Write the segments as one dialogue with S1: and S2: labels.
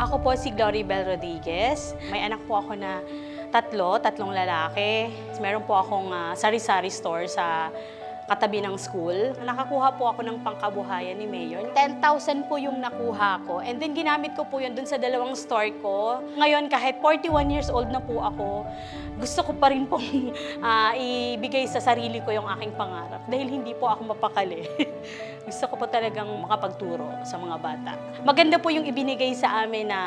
S1: po si Gloribel Rodriguez. May anak po ako na tatlo, tatlong lalaki. Meron po akong ah, sari-sari store sa katabi ng school. Nakakuha po ako ng pangkabuhayan ni Mayor. 10,000 po yung nakuha ko. And then ginamit ko po yun dun sa dalawang store ko. Ngayon kahit 41 years old na po ako, gusto ko pa rin pong ah, ibigay sa sarili ko yung aking pangarap dahil hindi po ako mapakali. gusto ko po talagang makapagturo sa mga bata. Maganda po yung ibinigay sa amin na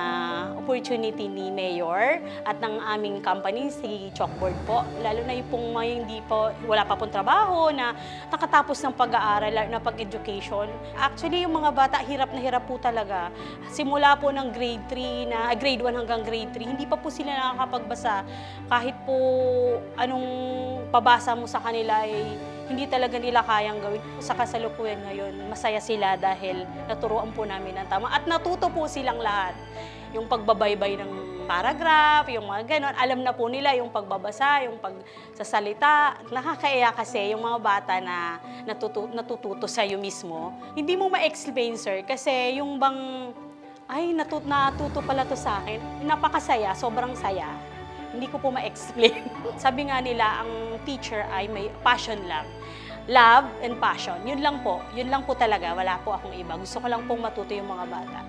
S1: opportunity ni Mayor at ng aming company, si Chalkboard po. Lalo na yung pong mga hindi po, wala pa pong trabaho, na nakatapos ng pag-aaral, na pag-education. Actually, yung mga bata, hirap na hirap po talaga. Simula po ng grade 3, na, grade 1 hanggang grade 3, hindi pa po sila nakakapagbasa. Kahit po anong pabasa mo sa kanila ay hindi talaga nila kayang gawin. Sa kasalukuyan ngayon, masaya sila dahil naturuan po namin ng tama. At natuto po silang lahat. Yung pagbabaybay ng paragraph, yung mga ganon. Alam na po nila yung pagbabasa, yung pagsasalita. Nakakaya kasi yung mga bata na natutu- natututo sa'yo mismo. Hindi mo ma-explain, sir, kasi yung bang, ay, natut natuto pala to sa akin. Napakasaya, sobrang saya hindi ko po ma-explain. Sabi nga nila, ang teacher ay may passion lang. Love and passion. Yun lang po. Yun lang po talaga. Wala po akong iba. Gusto ko lang pong matuto yung mga bata.